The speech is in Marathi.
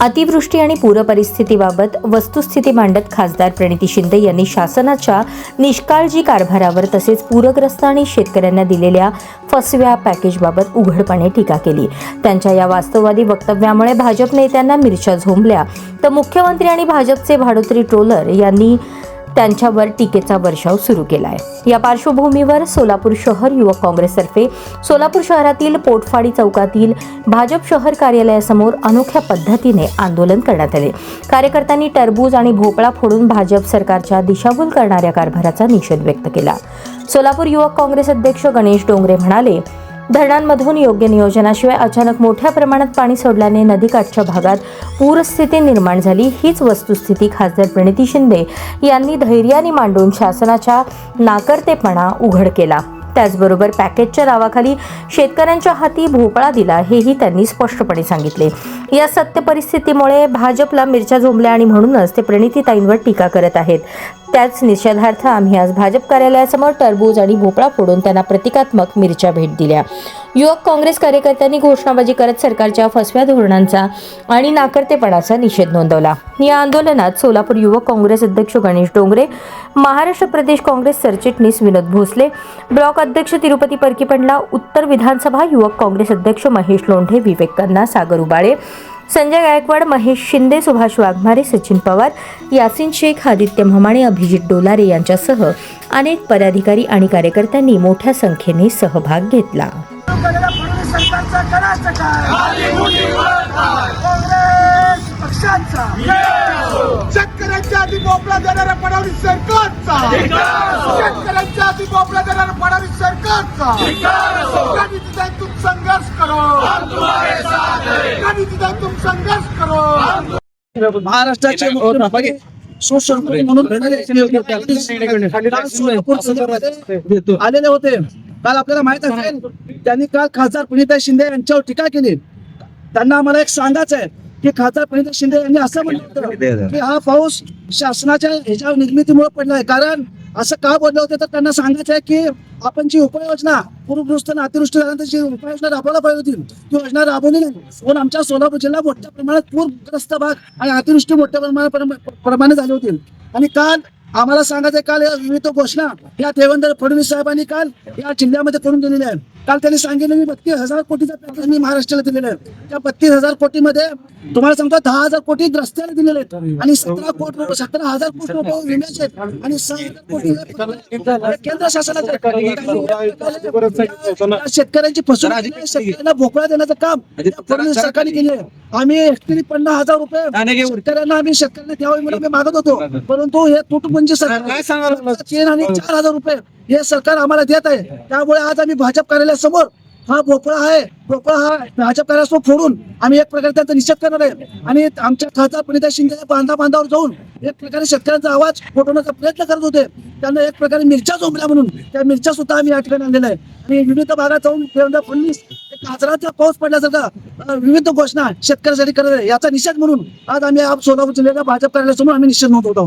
अतिवृष्टी आणि पूरपरिस्थितीबाबत वस्तुस्थिती मांडत खासदार प्रणिती शिंदे यांनी शासनाच्या निष्काळजी कारभारावर तसेच पूरग्रस्त आणि शेतकऱ्यांना दिलेल्या फसव्या पॅकेजबाबत उघडपणे टीका केली. त्यांच्या या वास्तववादी वक्तव्यामुळे भाजप नेत्यांना मिरच्या झोंबल्या. तर मुख्यमंत्री आणि भाजपचे भाडोत्री ट्रोलर यांनी त्यांच्यावर टीकेचा वर्षाव सुरू केला आहे या पार्श्वभूमीवर सोलापूर शहर युवक काँग्रेसतर्फे सोलापूर शहरातील पोटफाडी चौकातील भाजप शहर कार्यालयासमोर अनोख्या पद्धतीने आंदोलन करण्यात आले. कार्यकर्त्यांनी टरबूज आणि भोपळा फोडून भाजप सरकारच्या दिशाभूल करणाऱ्या कारभाराचा निषेध व्यक्त केला. सोलापूर युवक काँग्रेस अध्यक्ष गणेश डोंगरे म्हणाले धरणांमधून योग्य नियोजनाशिवाय अचानक मोठ्या प्रमाणात पाणी सोडल्याने नदीकाठच्या भागात पूरस्थिती निर्माण झाली. हीच वस्तुस्थिती खासदार प्रणिती शिंदे यांनी धैर्याने मांडून शासनाच्या नाकर्तेपणा उघड केला. त्याचबरोबर पॅकेजच्या नावाखाली शेतकऱ्यांच्या हाती भोपळा दिला हेही त्यांनी स्पष्टपणे सांगितले. या सत्य परिस्थितीमुळे भाजपला मिरच्या झोंबल्या आणि म्हणूनच ते प्रणितीताईंवर टीका करत आहेत. त्याच निषेधार्थ आम्ही आज भाजप कार्यालयासमोर टरबूज आणि भोपळा फोडून त्यांना प्रतिकात्मक मिरच्या भेट दिल्या. युवक काँग्रेस कार्यकर्त्यांनी घोषणाबाजी करत सरकारच्या फसव्या धोरणांचा आणि नाकर्तेपणाचा निषेध नोंदवला. या आंदोलनात सोलापूर युवक काँग्रेस अध्यक्ष गणेश डोंगरे महाराष्ट्र प्रदेश काँग्रेस सरचिटणीस विनोद भोसले ब्लॉक अध्यक्ष तिरुपती परकीपंडला उत्तर विधानसभा युवक काँग्रेस अध्यक्ष महेश लोंढे विवेक कन्ना सागर उबाळे संजय गायकवाड महेश शिंदे सुभाष वाघमारे सचिन पवार यासिन शेख आदित्य म्हमाणे अभिजित डोलारे यांच्यासह अनेक पदाधिकारी आणि कार्यकर्त्यांनी मोठ्या संख्येने सहभाग घेतला. काँग्रेस पक्षाचा शेतकऱ्यांच्या आधी मोकळा देणाऱ्या फडणवीस सरकारचा शेतकऱ्यांच्या आधी मोकळा देणाऱ्या फडणवीस सरकारचा कधी तिथे तुम संघर्ष करो कधी तिथे तुम संघर्ष करो महाराष्ट्राचे मुख्यमंत्री सुशंकर म्हणून आलेले होते. काल आपल्याला माहीत असेल त्यांनी काल खासदार पुनीता शिंदे यांच्यावर टीका केली. त्यांना आम्हाला एक सांगायचं आहे की खासदार पुनीता शिंदे यांनी असं म्हटलं होतं की हा पाऊस शासनाच्या ह्याच्या निर्मितीमुळे पडला आहे. कारण असं का बोललं होतं तर त्यांना सांगायचं आहे की आपण जी उपाययोजना पूरग्रस्त आणि अतिवृष्टी झाल्यानंतर जी उपाययोजना राबवायला पाहिजे होती ती योजना राबवली नाही. म्हणून आमच्या सोलापूर जिल्हा मोठ्या प्रमाणात पूरग्रस्त भाग आणि अतिवृष्टी मोठ्या प्रमाणात प्रमाणे झाली होती. आणि काल आम्हाला सांगायचं काल या विविध घोषणा या देवेंद्र फडणवीस साहेबांनी काल या जिल्ह्यामध्ये करून दिलेल्या आहेत. काल त्यांनी सांगितलं मी बत्तीस हजार कोटीचा पॅकेज मी महाराष्ट्राला दिलेला आहे. त्या बत्तीस हजार कोटीमध्ये तुम्हाला सांगतो दहा हजार कोटी रस्त्याला दिलेले आहेत. आणि सतरा कोटी रुपये सतरा हजार कोटी रुपये विम्याचे आहेत. आणि सहा हजार कोटी केंद्र शासनाचे शेतकऱ्यांची फसवणूक. शेतकऱ्यांना भोकळा देण्याचं काम फडणवीस सरकारने केले आम्ही एकरी पन्नास हजार रुपये शेतकऱ्यांना आम्ही शेतकऱ्यांना द्यावे म्हणून मागत होतो. परंतु हे सरकार तीन आणि चार हजार रुपये हे सरकार आम्हाला देत आहे. त्यामुळे आज आम्ही भाजप कार्यालयासमोर हा भोपळा आहे. भोपळा हा भाजप कार्यालयासमोर फोडून आम्ही एक प्रकारे त्यांचा निषेध करणार आहे. आणि आमच्या खासदार प्रणिता शिंदे बांधा बांधावर जाऊन एक प्रकारे शेतकऱ्यांचा आवाज फोडवण्याचा प्रयत्न करत होते. त्यांना एक प्रकारे मिरच्या झोंबल्या म्हणून. त्या मिरच्या सुद्धा आम्ही या ठिकाणी आणलेल्या आहे. आणि विविध भागात जाऊन देवेंद्र फडणवीस एक गाजराचा पाऊस पडल्यासारखा विविध घोषणा शेतकऱ्यासाठी करत आहे. याचा निषेध म्हणून आज आम्ही सोलापूर जिल्ह्याच्या भाजप कार्यालयासमोर आम्ही निषेध नोंदवतो